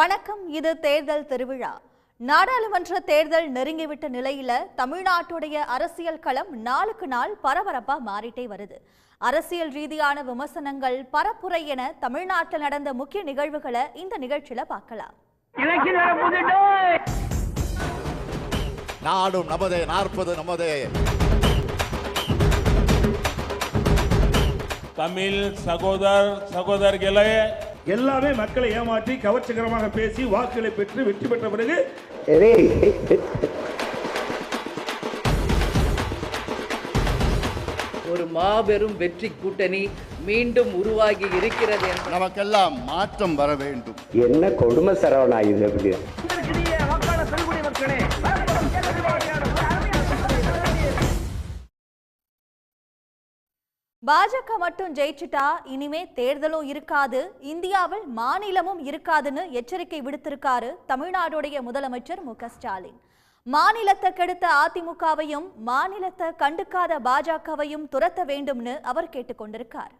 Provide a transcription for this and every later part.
வணக்கம் இது தேர்தல் திருவிழா. நாடாளுமன்ற தேர்தல் நெருங்கிவிட்ட நிலையில தமிழ்நாட்டுடைய அரசியல் களம் நாளுக்கு நாள் பரபரப்பா மாறிட்டே வருது. அரசியல் ரீதியான விமர்சனங்கள் பரப்புரை என தமிழ்நாட்டில் நடந்த முக்கிய நிகழ்வுகளை இந்த நிகழ்ச்சியில பார்க்கலாம். நாடும் நமதே நாற்பது நமதே. தமிழ் சகோதர் சகோதரிகளே எல்லாமே மக்களை ஏமாற்றி கவர்ச்சிகரமாக பேசி வாக்குகளை பெற்று வெற்றி பெற்ற பிறகு ஒரு மாபெரும் வெற்றி கூட்டணி மீண்டும் உருவாகி இருக்கிறது. நமக்கெல்லாம் மாற்றம் வர வேண்டும். என்ன கொடுமை சரவணா இது பாஜக மட்டும் ஜெயிச்சுட்டா இனிமே தேர்தலும் இருக்காது இந்தியாவில் மாநிலமும் இருக்காதுன்னு எச்சரிக்கை விடுத்திருக்காரு தமிழ்நாடுடைய முதலமைச்சர் மு க ஸ்டாலின். மாநிலத்தை கெடுத்த அதிமுகவையும் மாநிலத்தை கண்டுக்காத பாஜகவையும் துரத்த வேண்டும்னு அவர் கேட்டுக்கொண்டிருக்கார்.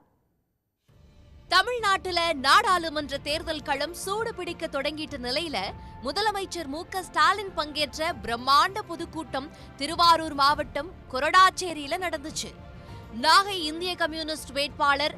தமிழ்நாட்டுல நாடாளுமன்ற தேர்தல் களம் சூடு பிடிக்க தொடங்கிட்ட நிலையில முதலமைச்சர் மு க ஸ்டாலின் பங்கேற்ற பிரம்மாண்ட பொதுக்கூட்டம் திருவாரூர் மாவட்டம் கொரடாச்சேரியில நடந்துச்சு. நாகை இந்திய கம்யூனிஸ்ட் வேட்பாளர்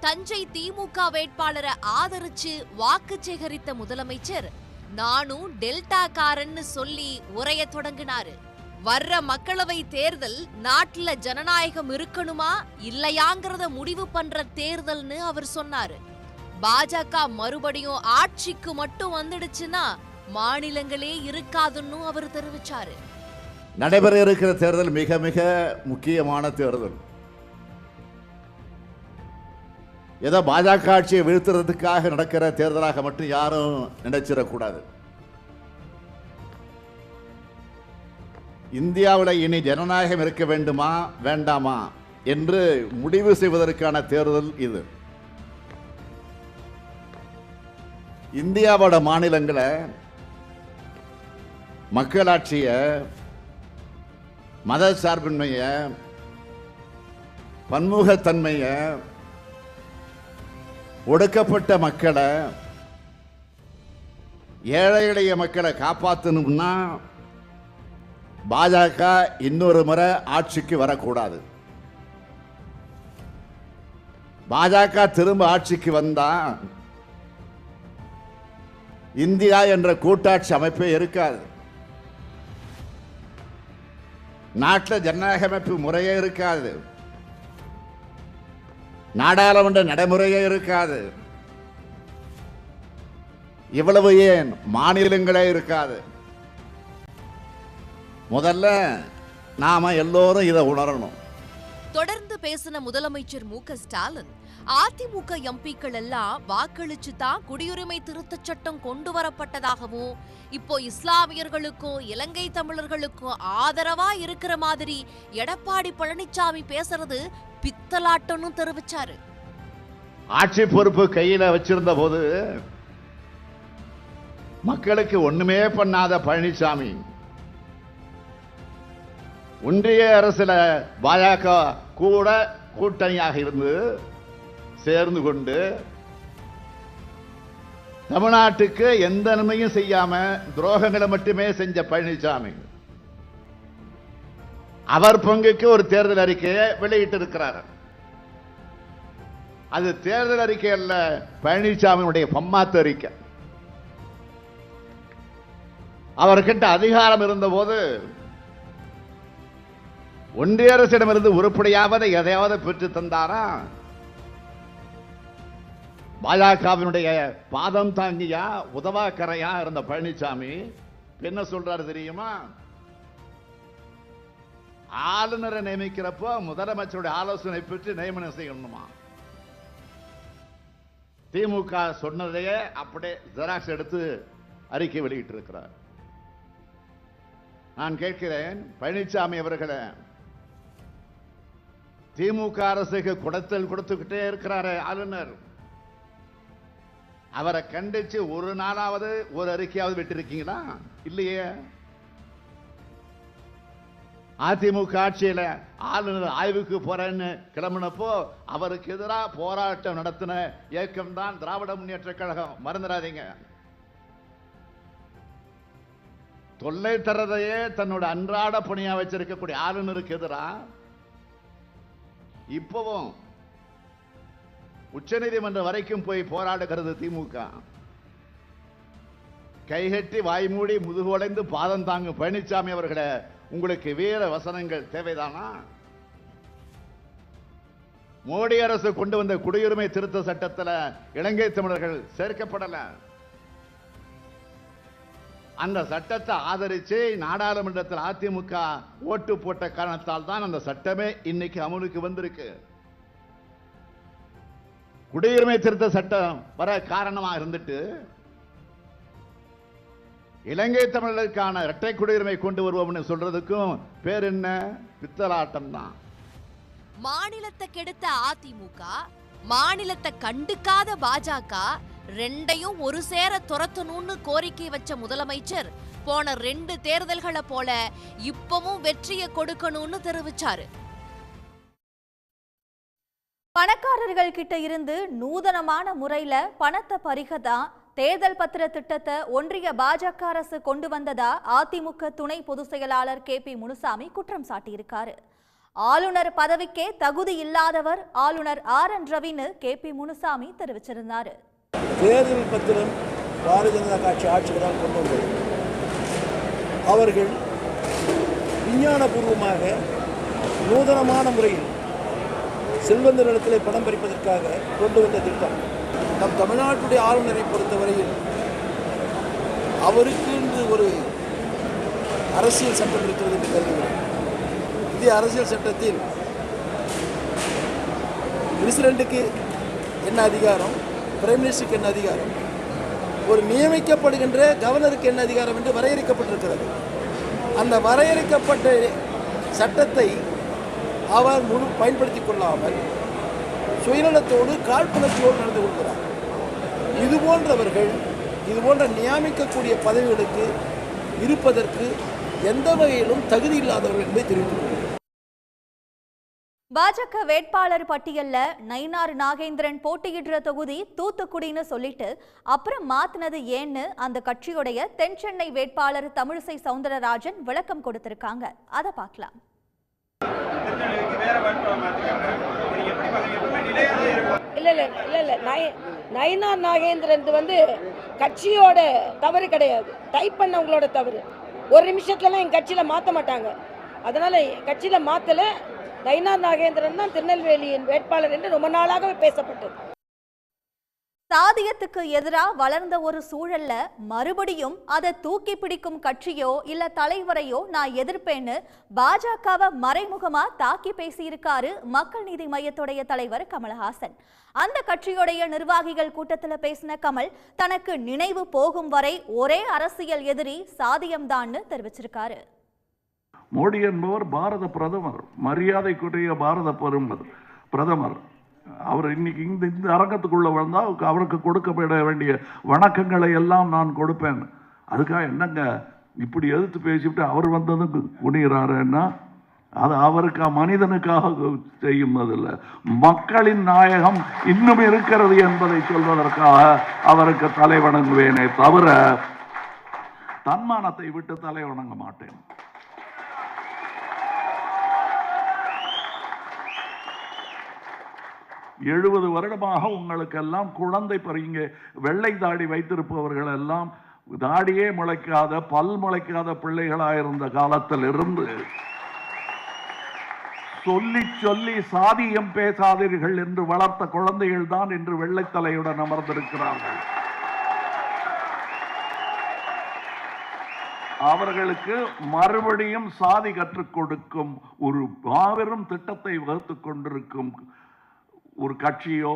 தஞ்சை திமுக வேட்பாளரை ஆதரிச்சு வாக்கு சேகரித்த முதலமைச்சர் நானும் டெல்டா காரன்னு சொல்லி உரைய தொடங்கினாரு. வர்ற மக்களவை தேர்தல் நாட்டுல ஜனநாயகம் இருக்கணுமா இல்லையாங்கிறத முடிவு பண்ற தேர்தல்னு அவர் சொன்னாரு. பாஜக மறுபடியும் ஆட்சிக்கு மட்டும் வந்துடுச்சுன்னா மாநிலங்களே இருக்காதுன்னு அவர் தெரிவிச்சாரு. நடைபெற இருக்கிற தேர்தல் மிக மிக முக்கியமான தேர்தல். ஏதோ பாஜக ஆட்சியை வீழ்த்துறதுக்காக நடக்கிற தேர்தலாக மட்டும் யாரும் நினைச்சிடக்கூடாது. இந்தியாவில் இனி ஜனநாயகம் இருக்க வேண்டுமா வேண்டாமா என்று முடிவு செய்வதற்கான தேர்தல் இது. இந்தியாவோட மாநிலங்களை மக்களாட்சிய மத சார்பின்மைய பன்முகத்தன்மையை ஒடுக்கப்பட்ட மக்களை ஏழை எளிய மக்களை காப்பாற்றணும்னா பாஜக இன்னொரு முறை ஆட்சிக்கு வரக்கூடாது. பாஜக திரும்ப ஆட்சிக்கு வந்தா இந்தியா என்ற கூட்டாட்சி அமைப்பே இருக்காது. நாட்டில் ஜனநாயக அமைப்பு முறையே இருக்காது. நாடாளுமன்ற நடைமுறையே இருக்காது. இவ்வளவு ஏன் மாநிலங்களே இருக்காது. முதல்ல நாம எல்லோரும் இதை உணரணும். தொடர்ந்து பேசின முதலமைச்சர் மு க ஸ்டாலின் அதிமுக எம்பிக்கள் எல்லாம் வாக்களிச்சு தான் குடியுரிமை திருத்த சட்டம் கொண்டு வரப்பட்டதாகவும் இப்போ இஸ்லாமியர்களுக்கும் இலங்கை தமிழர்களுக்கும் ஆதரவா இருக்கிற மாதிரி எடப்பாடி பழனிசாமி பேசுறது பித்தலாட்டம்னு தெரிவிச்சாரு. ஆட்சி பொறுப்பு கையில வச்சிருந்த போது மக்களுக்கு ஒண்ணுமே பண்ணாத பழனிசாமி ஒன்றிய அரசுல பாஜக கூட கூட்டணியாக இருந்து சேர்ந்து கொண்டு தமிழ்நாட்டுக்கு எந்த நன்மையும் செய்யாம துரோகங்களை மட்டுமே செஞ்ச பழனிசாமி. அவர் பங்குக்கு ஒரு தேர்தல் அறிக்கையை வெளியிட்டு இருக்கிறார் அது தேர்தல் அறிக்கை அல்ல பழனிசாமியுடைய பம்மாத்து அறிக்கை. அவர்கிட்ட அதிகாரம் இருந்தபோது ஒன்றிய அரசிடமிருந்து உருப்படியாவது எதையாவது பெற்று தந்தாரா? பாஜகவினுடைய பாதம் தாங்கியா உதவாக்கரையா இருந்த பழனிசாமி? என்ன சொல்றாரு தெரியுமா? ஆளுநரை நியமிக்கிறப்போ முதலமைச்சருடைய ஆலோசனை பெற்று நியமனம் செய்யணுமா? திமுக சொன்னதையே அப்படியே ஜெராக்ஸ் எடுத்து அறிக்கை வெளியிட்டிருக்கிறார். நான் கேட்கிறேன் பழனிசாமி அவர்களே திமுக அரசுக்கு குடத்தல் கொடுத்துக்கிட்டே இருக்கிறாரு ஆளுநர். அவரை கண்டிச்சு ஒரு நாளாவது ஒரு அறிக்கையாவது விட்டிருக்கீங்களா? இல்லையே. அதிமுக ஆட்சியில் ஆளுநர் ஆய்வுக்கு போறேன்னு கிளம்பினப்போ அவருக்கு எதிராக போராட்டம் நடத்தின இயக்கம் தான் திராவிட முன்னேற்ற கழகம். மறந்துடாதீங்க. தொல்லை தரதையே தன்னோட அன்றாட பணியா வச்சிருக்கக்கூடிய ஆளுநருக்கு எதிராக இப்பவும் உச்சநீதிமன்றம் வரைக்கும் போய் போராடுகிறது திமுக. கைகட்டி வாய்மூடி முதுகுலைந்து பாதம் தாங்கும் பழனிசாமி அவர்களை உங்களுக்கு வீர வசனங்கள் தேவைதானா? மோடி அரசு கொண்டு வந்த குடியுரிமை திருத்த சட்டத்தில் இலங்கை தமிழர்கள் சேர்க்கப்படல. அந்த சட்டத்தை ஆதரிச்சு நாடாளுமன்றத்தில் அதிமுக ஓட்டு போட்ட காரணத்தால் தான் அந்த சட்டமே இன்னைக்கு அமலுக்கு வந்திருக்கு. குடியுரிமை திருத்த சட்டம் வர காரணமாக இருந்துட்டு இலங்கை தமிழருக்கான இரட்டை குடியுரிமை கொண்டு வருவோம்னு சொல்றதுக்கும் பேர் என்ன? பித்தலாட்டம் தான் மாநிலத்தை கெடுத்த அதிமுக மாநிலத்தை கண்டுக்காத பாஜக ரெண்டையும் ஒரு சேர துரத்தணும்னு கோரிக்கை வச்ச முதலமைச்சர் போன ரெண்டு தேர்தல்களை போல இப்பவும் வெற்றியை கொடுக்கணும்னு தெரிவிச்சாரு. பணக்காரர்கள் கிட்ட இருந்து நூதனமான முறையில பணத்தை பறிகதான் தேர்தல் பத்திர திட்டத்தை ஒன்றிய பாஜக அரசு கொண்டு வந்ததா அதிமுக துணை பொதுச் செயலாளர் கே பி முனுசாமி குற்றம் சாட்டியிருக்காரு. ஆளுநர் பதவிக்கே தகுதி இல்லாதவர் ஆளுநர் ஆர் என் ரவின்னு கே பி முனுசாமி தெரிவிச்சிருந்தாரு. தேர்தல் பத்திரம் பாரதிய ஜனதா கட்சி ஆட்சிக்கு தான் கொண்டு வந்தது. அவர்கள் விஞ்ஞானபூர்வமாக நூதனமான முறையில் செல்வந்தரிடத்தில் பணம் பறிப்பதற்காக கொண்டு வந்த திட்டம். நம் தமிழ்நாட்டுடைய ஆளுநரை பொறுத்தவரையில் அவருக்கு என்று ஒரு அரசியல் சட்டம் இருக்கிறது என்று கருதுகிறேன். இந்திய அரசியல் சட்டத்தில் பிரசிடெண்ட்டுக்கு என்ன அதிகாரம் பிரைம் மினிஸ்டருக்கு என்ன அதிகாரம் ஒரு நியமிக்கப்படுகின்ற கவர்னருக்கு என்ன அதிகாரம் என்று வரையறுக்கப்பட்டிருக்கிறது. அந்த வரையறுக்கப்பட்ட சட்டத்தை அவர் முழு பயன்படுத்திக் கொள்ளாமல் சுயநலத்தோடு காழ்ப்புணர்ச்சியோடு நடந்து கொள்கிறார். இது போன்றவர்கள் இது போன்ற நியமிக்கக்கூடிய பதவிகளுக்கு இருப்பதற்கு எந்த வகையிலும் தகுதி இல்லாதவர்கள் என்பதை தெரிவித்துக் கொள்கிறேன். பாஜக வேட்பாளர் பட்டியல்ல நயினார் நாகேந்திரன் போட்டியிடுற தொகுதி தூத்துக்குடின்னு சொல்லிட்டு அப்புறம் மாத்தினது ஏன்னு அந்த கட்சியுடைய தென் சென்னை வேட்பாளர் தமிழிசை சவுந்தரராஜன் விளக்கம் கொடுத்திருக்காங்க. அதை பார்க்கலாம். இல்லை இல்லை இல்லை இல்லை. நய நயனா நாகேந்திரன் வந்து கட்சியோட தவறு கிடையாது. டைப் பண்ணவங்களோட தவறு. ஒரு நிமிஷத்துலலாம் என் கட்சியில் மாற்ற மாட்டாங்க. அதனால் கட்சியில் மாற்றலை நயனா நாகேந்திரன் தான் திருநெல்வேலியின் வேட்பாளர் என்று ரொம்ப நாளாகவே பேசப்பட்டது. சாதியத்துக்கு எதிரா வளர்ந்த ஒரு சூழல்ல மறுபடியும் அதை தூக்கி பிடிக்கும் கட்சியோ இல்ல தலைவரையோ நான் எதிர்ப்பேன்னு பாஜகவை மறைமுகமா தாக்கி பேசியிருக்காரு மக்கள் நீதி மையத்துடைய தலைவர் கமல்ஹாசன். அந்த கட்சியுடைய நிர்வாகிகள் கூட்டத்துல பேசின கமல் தனக்கு நினைவு போகும் வரை ஒரே அரசியல் எதிரி சாதியம்தான்னு தெரிவிச்சிருக்காரு. மோடி என்பவர் பாரத பிரதமர். மரியாதைக்குரிய பாரத பெருமர் பிரதமர். அவர் இன்னைக்கு இந்த இந்த அரங்கத்துக்குள்ள வந்தால் அவருக்கு கொடுக்கப்பட வேண்டிய வணக்கங்களை எல்லாம் நான் கொடுப்பேன். அதுக்காக என்னங்க? இப்படி எதிர்த்து பேசிவிட்டு அவர் வந்ததும் குனிகிறாருன்னா அது அவருக்கு மனிதனுக்காக செய்யும்போதில்லை மக்களின் நாயகம் இன்னும் இருக்கிறது என்பதை சொல்வதற்காக அவருக்கு தலை வணங்குவேனே தவிர தன்மானத்தை விட்டு தலை வணங்க மாட்டேன். எழுபது வருடமாக உங்களுக்கெல்லாம் குழந்தை பறிங்க. வெள்ளை தாடி வைத்திருப்பவர்கள் எல்லாம் தாடியே முளைக்காத பல் முளைக்காத பிள்ளைகளாயிருந்த காலத்தில் இருந்து சொல்லி சொல்லி சாதியம் பேசாதீர்கள் என்று வளர்த்த குழந்தைகள் தான் இன்று வெள்ளைத்தலையுடன் அமர்ந்திருக்கிறார்கள். அவர்களுக்கு மறுபடியும் சாதி கற்றுக் கொடுக்கும் ஒரு மாபெரும் திட்டத்தை வகுத்துக் கொண்டிருக்கும் ஒரு கட்சியோ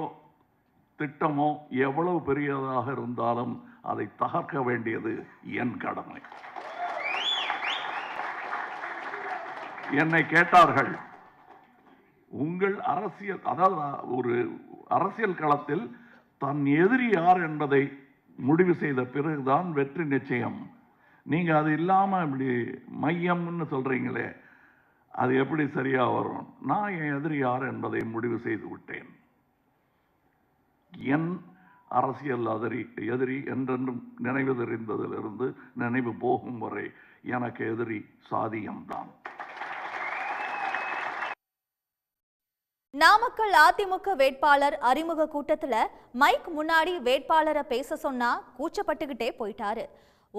திட்டமோ எவ்வளவு பெரியதாக இருந்தாலும் அதை தகர்க்க வேண்டியது என் கடமை. என்னை கேட்டார்கள் உங்கள் அரசியல் அதாவது ஒரு அரசியல் களத்தில் தன் எதிரி யார் என்பதை முடிவு செய்த பிறகுதான் வெற்றி நிச்சயம். நீங்கள் அது இல்லாமல் இப்படி மையம்னு சொல்கிறீங்களே அது எப்படி சரியாக வரும்? நான் என் எதிரி யார் என்பதை முடிவு செய்து விட்டேன். என் அரசியல் அதிரி எதிரி என்றென்றும் நினைவு தெரிந்ததிலிருந்து நினைவு போகும் வரை எனக்கு எதிரி சாதியம்தான். நாமக்கல் அதிமுக வேட்பாளர் அறிமுக கூட்டத்துல மைக் முன்னாடி வேட்பாளரை பேச சொன்னா கூச்சப்பட்டுக்கிட்டே போயிட்டாரு.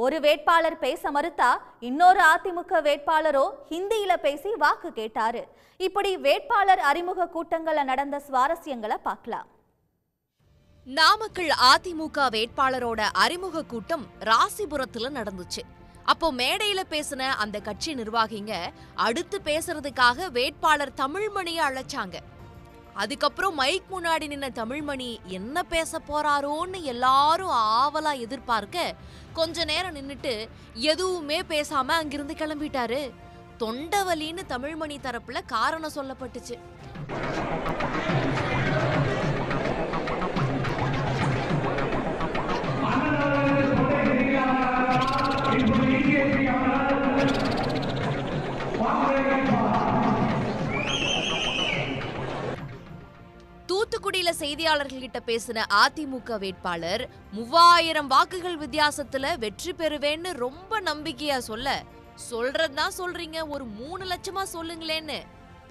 ஒரு வேட்பாளர் பேச மறுத்தா இன்னொரு அதிமுக வேட்பாளரோ ஹிந்தியில பேசி வாக்கு கேட்டாரு. இப்படி வேட்பாளர் அறிமுக கூட்டங்கள்ல நடந்த சுவாரஸ்யங்களை பார்க்கலாம் நாமக்கல் அதிமுக வேட்பாளரோட அறிமுக கூட்டம் ராசிபுரத்துல நடந்துச்சு. அப்போ மேடையில பேசின அந்த கட்சி நிர்வாகிங்க அடுத்து பேசுறதுக்காக வேட்பாளர் தமிழ்மணியை அழைச்சாங்க. அதுக்கப்புறம் மைக் முன்னாடி நின்ன தமிழ்மணி என்ன பேச போறாரோன்னு எல்லாரும் ஆவலா எதிர்பார்க்க கொஞ்ச நேரம் நின்னுட்டு எதுவுமே பேசாம அங்கிருந்து கிளம்பிட்டாரு. தொண்டவலின்னு தமிழ்மணி தரப்புல காரணம் சொல்லப்பட்டுச்சு. செய்தியாளர்கள்கிட்ட பேசின அதிமுக வேட்பாளர் மூவாயிரம் வாக்குகள் வித்தியாசத்துல வெற்றி பெறுவேன்னு ரொம்ப நம்பிக்கையா சொல்ல சொல்றதுதான் சொல்றீங்க ஒரு மூணு லட்சமா சொல்லுங்களேன்னு.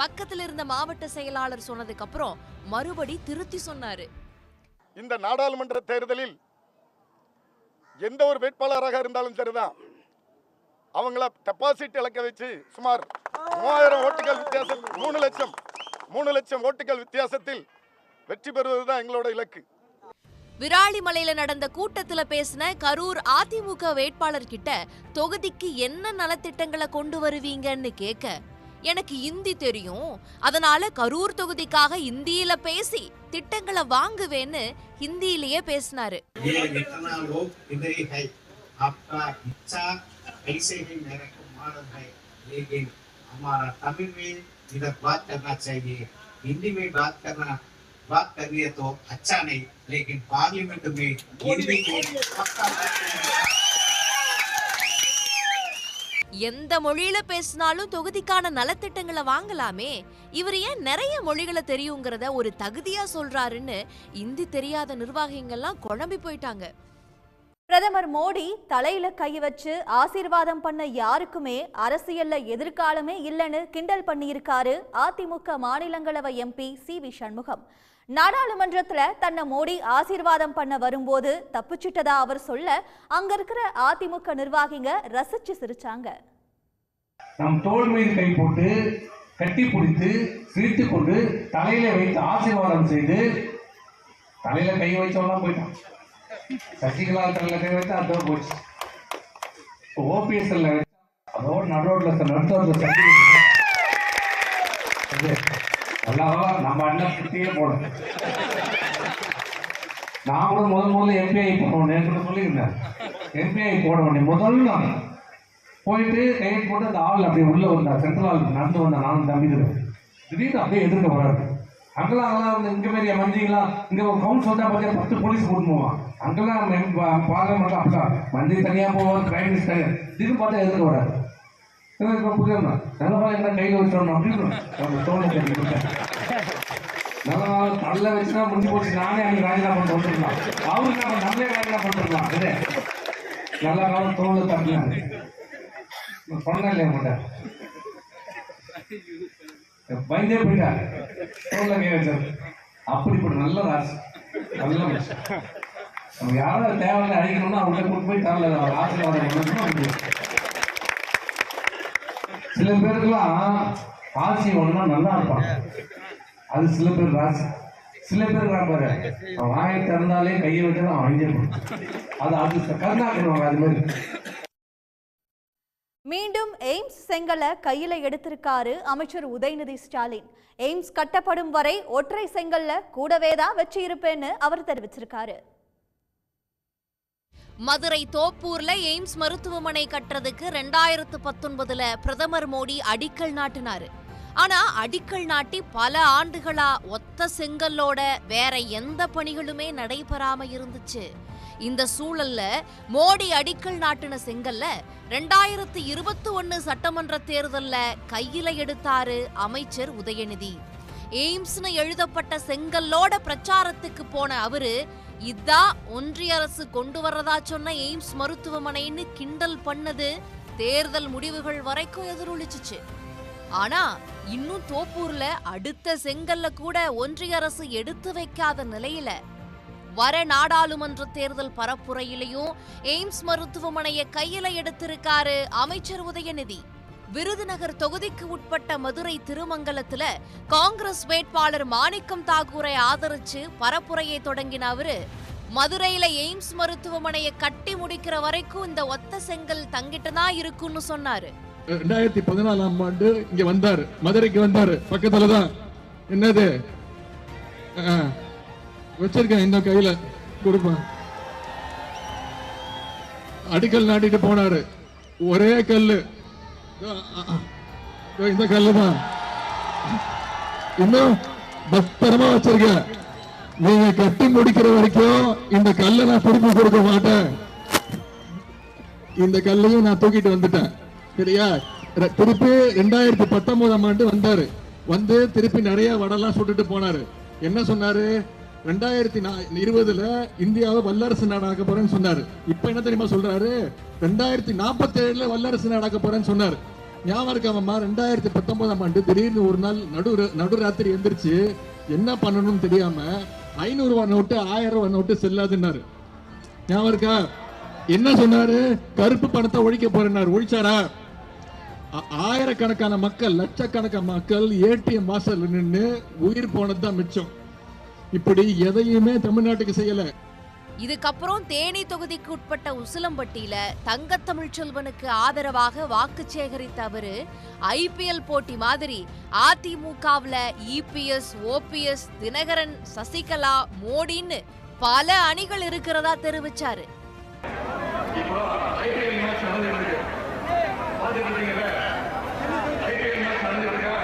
பக்கத்துல இருந்த மாவட்ட செயலாளர் சொன்னதுக்கு அப்புறம் மறுபடி திருத்தி சொன்னாரு. இந்த நாடாளுமன்ற தேர்தலில் எந்த ஒரு வேட்பாளராக இருந்தாலும் சரிதான். அவங்கள டெபாசிட் இழக்க வச்சு சுமார் மூவாயிரம் ஓட்டுகள் வித்தியாசம் மூணு லட்சம் மூணு லட்சம் ஓட்டுகள் வித்தியாசத்தில் வெற்றி பெறுவதுதான் எங்களோட இலக்கு விராலிமலையில நடந்த கூட்டத்துல பேசின கரூர் அதிமுக வேட்பாளர் கிட்ட தொகுதிக்கு என்ன நலத்திட்டங்களை கொண்டு வருவீங்கன்னு கேட்க எனக்கு இந்தி தெரியும் அதனால கரூர் தொகுதிக்காக இந்தியில பேசி திட்டங்களை வாங்குவேன்னு ஹிந்தியிலேயே பேசினாரு ये इतना लोग इधर ही है आपका इच्छा ऐसे ही मेरे को मालूम है लेकिन हमारा तमिल में इधर बात करना चाहिए हिंदी में बात करना बात करिए तो अच्छा नहीं लेकिन पार्लियामेंट में हिंदी में पक्का बात करेंगे। எந்த மொழியில பேசினாலும் தொகுதிக்கான நலத்திட்டங்களை வாங்கலாமே இவர் ஏன் நிறைய மொழிகளை தெரியுங்கிறத ஒரு தகுதியா சொல்றாருன்னு இந்தி தெரியாத நிர்வாகிகள்லாம் குழம்பி போயிட்டாங்க பிரதமர் மோடி தலையில கை வச்சு ஆசீர்வாதம் பண்ண யாருக்குமே அரசியல்ல எதிர்காலமே இல்லைன்னு கிண்டல் பண்ணியிருக்காரு அதிமுக மாநிலங்களவை எம்பி சி வி சண்முகம் நாடாளுமன்றத்துல தன்னை மோடி ஆசீர்வாதம் பண்ண வரும்போது தப்பிச்சிட்டதா அவர் சொல்ல அங்க இருக்கிற அதிமுக நிர்வாகிங்க ரசிச்சு சிரிச்சாங்க. நம் தோல் மீது கை போட்டு கட்டி பிடித்து சிரித்து கொண்டு தலையில வைத்து ஆசீர்வாதம் செய்து தலையில கை வச்சவனா போயிட்டான். சசிகலா தலையில கை வைத்து அதோட போச்சு. ஓபிஎஸ்எல்ல அதோட நடுரோட்ல நடுத்தோட்ல சட்டி நல்லா நம்ம அண்ணன் சுத்தியே போடும் நான் கூட முதல் முதல்ல எம்பிஐ போடணும் என்று சொல்லியிருந்தேன். எம்பிஐ போட வேண்டிய முதல் நான் போயிட்டு கையெழுத்து போட்டு அந்த ஆள் அப்படியே உள்ள வந்தார். சென்ட்ரல் ஆள் நடந்து வந்தேன் நானும் தம்பிக்கிறேன் திடீர்னு அப்படியே எதிர்க்க வராது அங்கெல்லாம் அங்கெல்லாம் வந்து இங்கே மாரி மந்திரிலாம் இங்கே ஒரு கவுன்சில் வந்தா பார்த்தா பத்து போலீஸ் கூட்டு போவான். அங்கெல்லாம் பார்லிமெண்ட் அப்படிதான். மந்திரி தனியாக போவான் பிரைம் மினிஸ்டர் திடீர்னு பார்த்தா எதிர்க்க வராது இப்போ என்ன கையில் வச்சிடணும் அப்படின்னு நம்ம தோணு நல்ல வச்சுனா முடிஞ்சு போச்சு. நானே அன்னைக்கு ராஜினாமா பண்ணிட்டு வந்துருக்கலாம் அவருக்கு நம்ம நம்மளே ராஜினாமா பண்ணிருக்கலாம். நல்ல காலம் தோணு தட்டலாம் சொன்னேன் இல்லையா மாட்டேன் பயந்தே போயிட்டார். தோல்ல கை வச்சார் அப்படிப்பட்ட நல்ல ராசி நல்ல மனுஷன். நம்ம யாராவது தேவையில்லை அழிக்கணும்னா அவங்கள்ட்ட கூட்டு போய் தரல. அவர் ஆசீர்வாதம் பண்ணணும்னா சில பேருக்குலாம் ஆசி ஒன்றா நல்லா இருப்பாங்க. அது சில பேர் ராசி. சில பேர் பாரு அவன் வாயை திறந்தாலே கையை வச்சு அவன் அழிஞ்சிருப்பான் அது அது கருணாக்குவாங்க அது மாதிரி. மீண்டும் எய்ம்ஸ் செங்கலை கையில எடுத்திருக்காரு அமைச்சர் உதயநிதி ஸ்டாலின். எய்ம்ஸ் கட்டப்படும் வரை ஒற்றை செங்கல்ல கூடவே தான் வச்சு இருப்பேன்னு அவர் தெரிவிச்சிருக்காரு. மதுரை தோப்பூர்ல எய்ம்ஸ் மருத்துவமனை கட்டுறதுக்கு ரெண்டாயிரத்து பத்தொன்பதுல பிரதமர் மோடி அடிக்கல் நாட்டினாரு. ஆனா அடிக்கல் நாட்டி பல ஆண்டுகளா ஒத்த செங்கல்லோட வேற எந்த பணிகளுமே நடைபெறாம இருந்துச்சு. இந்த சூழல்ல மோடி அடிக்கல் நாட்டின செங்கல்ல ரெண்டாயிரத்து இருபத்தி ஒன்னு சட்டமன்ற தேர்தல்ல கையில எடுத்தாரு அமைச்சர் உதயநிதி. எய்ம்ஸ்னு எழுதப்பட்ட செங்கல்லோட பிரச்சாரத்துக்கு போன அவரு இதான் ஒன்றிய அரசு கொண்டு வர்றதா சொன்ன எய்ம்ஸ் மருத்துவமனைன்னு கிண்டல் பண்ணது தேர்தல் முடிவுகள் வரைக்கும் எதிரொலிச்சிச்சு. ஆனா இன்னும் தோப்பூர்ல அடுத்த செங்கல்ல கூட ஒன்றிய அரசு எடுத்து வைக்காத நிலையில வர நாடாளுமன்ற தேர்தல் பரப்புரையிலையும் எய்ம்ஸ் மருத்துவமனையை கையில எடுத்திருக்காரு அமைச்சர் உதயநிதி. விருதுநகர் தொகுதிக்கு உட்பட்ட மதுரை திருமங்கலத்துல காங்கிரஸ் வேட்பாளர் மாணிக்கம் தாகூரை ஆதரிச்சு பரப்புரையை தொடங்கின அவரு. மதுரையில எய்ம்ஸ் மருத்துவமனையை கட்டி முடிக்கிற வரைக்கும் இந்த ஒத்த செங்கல் தங்கிட்டு தான் இருக்கும்னு சொன்னாரு. ரெண்டாயிரத்தி பதினாலாம் ஆண்டு இங்க வந்தாரு. மதுரைக்கு வந்தாரு. பக்கத்துல தான். என்னது? ஆ, வச்சிருக்கேன். இந்த கையில கொடுப்பேன். அடிக்கல் நாட்டிட்டு போனாரு. ஒரே கல்லு. இந்த கல்லு தான் இன்னும் பத்திரமா வச்சிருக்கேன் நீங்க கட்டி முடிக்கிற வரைக்கும் இந்த கல்லை நான் திருப்பி கொடுக்க மாட்டேன் இந்த கல்லையும் நான் தூக்கிட்டு வந்துட்டேன் சரியா திருப்பி ரெண்டாயிரத்தி பத்தொன்பதாம் ஆண்டு வந்தாரு வந்து திருப்பி நிறைய வடலாம் சுட்டுட்டு போனாரு என்ன சொன்னாரு? ரெண்டாயிரத்தி நா- இருபதுல இந்தியாவை வல்லரசு நாடாக்க போறேன்னு சொன்னாரு. இப்ப என்ன தெரியுமா சொல்றாரு ரெண்டாயிரத்தி நாற்பத்தி ஏழுல வல்லரசு நாடாக்க போறேன்னு சொன்னாரு. ஞாபகம் இருக்காமம்மா ரெண்டாயிரத்தி பத்தொன்பதாம் ஆண்டு திடீர்னு ஒரு நாள் நடு நடுராத்திரி எந்திரிச்சு என்ன பண்ணணும்னு தெரியாம ஐநூறு நோட்டு ஆயிரம் ரூபாய் நோட்டு செல்லாதுன்னாரு. ஞாபகம் இருக்கா? என்ன சொன்னாரு? கருப்பு பணத்தை ஒழிக்க போறேன்னாரு. ஒழிச்சாரா? ஆ- ஆயிரக்கணக்கான மக்கள் லட்சக்கணக்கான மக்கள் ஏடிஎம் வாசல் நின்று உயிர் போனதுதான் மிச்சம். இப்படி எதையுமே தமிழ்நாட்டுக்கு செய்யலை. இதுக்கப்புறம் தேனி தொகுதிக்கு உட்பட்ட உசிலம்பட்டியில தங்கத்தமிழ் செல்வனுக்கு ஆதரவாக வாக்கு சேகரித்த அவரு ஐபிஎல் போட்டி மாதிரி அதிமுகவுல இபிஎஸ் ஓபிஎஸ் தினகரன் சசிகலா மோடின்னு பல அணிகள் இருக்கிறதா தெரிவிச்சாரு இப்போ ஐபிஎல் மேட்ச் நடந்துட்டு இருக்கு பார்த்துக்கிட்டீங்கல்ல ஐபிஎல் மேட்ச் நடந்துட்டு இருக்கா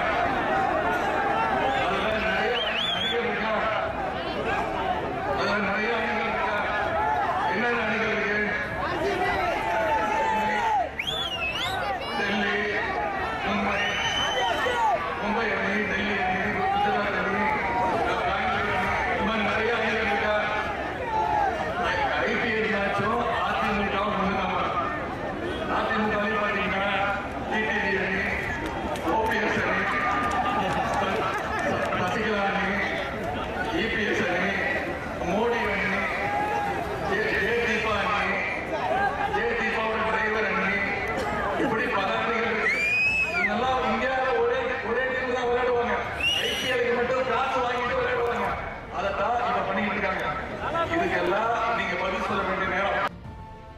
அதுல நிறைய அணிகள் இருக்கா அதுல நிறைய அணிகள் இருக்கா என்னென்ன அணிகள் இருக்கு டெல்லி மும்பை மும்பை அணி டெல்லி அணி குஜராத் அணி பெங்களூர் அணி இந்த மாதிரி நிறைய அணிகள் இருக்கா ஐபிஎல் மேட்சும் அதிமுகவும் ஒண்ணுதாம்மா. அதிமுகவில் பார்த்தீங்கன்னா டிடிவி அணி, ஓபிஎஸ் அணி, சசிகலா அணி, இபிஎஸ் அணி, மோடி அணி, ஜே ஜே தீபா அணி, ஜே தீபாவோட டிரைவர் அணி, இப்படி பல அணிகள் இருக்கு. இவங்கெல்லாம் இந்தியாவில் ஒரே ஒரே டீம் தான் விளையாடுவாங்க ஐபிஎலுக்கு மட்டும் காசு வாங்கிட்டு விளையாடுவாங்க அதைத்தான் இப்ப பண்ணிட்டு இருக்காங்க இதுக்கெல்லாம் நீங்க பதில் சொல்ல வேண்டிய நேரம்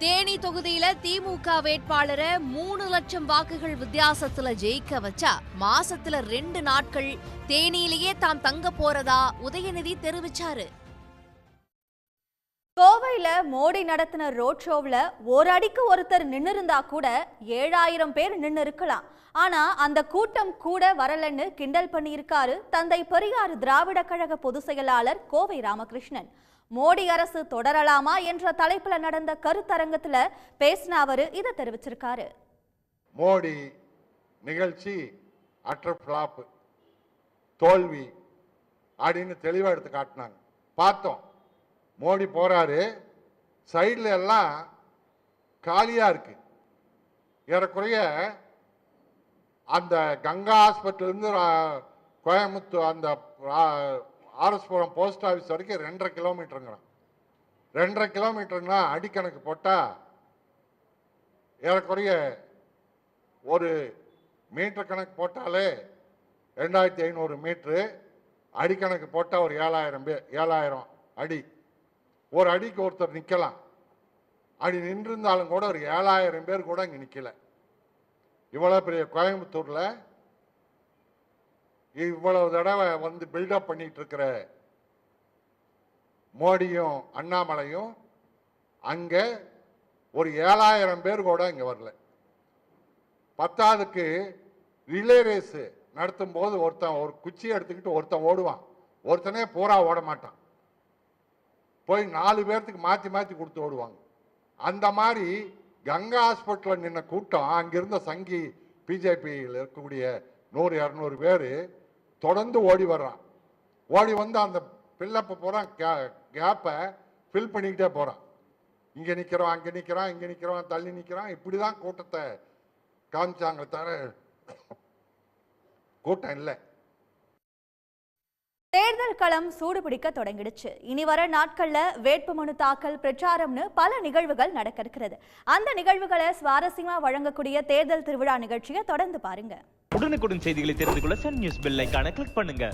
தேனி தொகுதியில திமுக வேட்பாளரை மூணு லட்சம் வாக்குகள் வித்தியாசத்துல ஜெயிக்க வச்சா மாசத்துல ரெண்டு நாட்கள் தேனியிலேயே தாம் தங்க போறதா உதயநிதி தெரிவிச்சாரு. கோவையில மோடி நடத்தின ரோட் ஷோவில் ஒரு அடிக்கு ஒருத்தர் நின்னு இருந்தா கூட ஏழாயிரம் பேர் நின்று இருக்கலாம் ஆனா அந்த கூட்டம் கூட வரலன்னு கிண்டல் பண்ணியிருக்காரு தந்தை பெரியார் திராவிட கழக பொதுச் செயலாளர் கோவை ராமகிருஷ்ணன். மோடி அரசு தொடரலாமா என்ற தலைப்புல நடந்த கருத்தரங்கத்துல பேசின அவரு இதை தெரிவிச்சிருக்காரு. மோடி நிகழ்ச்சி அற்ற ஃப்ளாப் தோல்வி அப்படின்னு தெளிவாக எடுத்து காட்டினாங்க. பார்த்தோம். மோடி போகிறாரு சைடில் எல்லாம் காலியாக இருக்கு. ஏறக்குறைய அந்த கங்கா ஹாஸ்பிட்டல்லேருந்து கோயம்புத்தூர் அந்த ஆர்எஸ்புரம் போஸ்ட் ஆஃபீஸ் வரைக்கும் ரெண்டரை கிலோமீட்டருங்கிறான். ரெண்டரை கிலோமீட்டருங்கன்னா அடிக்கணக்கு போட்டால் ஏறக்குறைய ஒரு மீட்டர் கணக்கு போட்டாலே ரெண்டாயிரத்தி ஐநூறு மீட்ரு அடிக்கணக்கு போட்டால் ஒரு ஏழாயிரம் பேர் ஏழாயிரம் அடி. ஒரு அடிக்கு ஒருத்தர் நிற்கலாம் அடி நின்றிருந்தாலும் கூட ஒரு ஏழாயிரம் பேர் கூட இங்கே நிற்கலை இவ்வளோ பெரிய கோயம்புத்தூரில் இவ்வளவு தடவை வந்து பில்டப் பண்ணிட்டு இருக்கிற மோடியும் அண்ணாமலையும் அங்கே ஒரு ஏழாயிரம் பேர் கூட இங்கே வரல. பத்தாவதுக்கு ரிலே ரேஸு நடத்தும் போது ஒருத்தன் ஒரு குச்சி எடுத்துக்கிட்டு ஒருத்தன் ஓடுவான். ஒருத்தனே பூரா ஓட மாட்டான். போய் நாலு பேர்த்துக்கு மாற்றி மாற்றி கொடுத்து ஓடுவாங்க. அந்த மாதிரி கங்கா ஹாஸ்பிட்டலில் நின்ன கூட்டம் அங்கிருந்த சங்கி பிஜேபியில் இருக்கக்கூடிய நூறு இரநூறு பேர் தொடர்ந்து ஓடி வர்றான். ஓடி வந்து அந்த பில்லப்பை போகிறான் கே கேப்பை ஃபில் பண்ணிக்கிட்டே போகிறான் இங்கே நிற்கிறோம் அங்கே நிற்கிறான் இங்கே நிற்கிறோம் தள்ளி நிற்கிறான் இப்படி தான் கூட்டத்தை காமிச்சாங்க தவிர கூட்டம் இல்லை. தேர்தல் களம் சூடுபிடிக்க தொடங்கிடுச்சு. இனி வர நாட்கள்ல வேட்புமனு தாக்கல் பிரச்சாரம்னு பல நிகழ்வுகள் நடக்க இருக்கிறது அந்த நிகழ்வுகளை சுவாரஸ்யமா வழங்கக்கூடிய தேர்தல் திருவிழா நிகழ்ச்சியை தொடர்ந்து பாருங்க. உடனுக்குடன் செய்திகளை தெரிந்து கொள்ள Sun News bell icon click பண்ணுங்க.